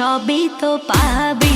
সবই তো পাবি।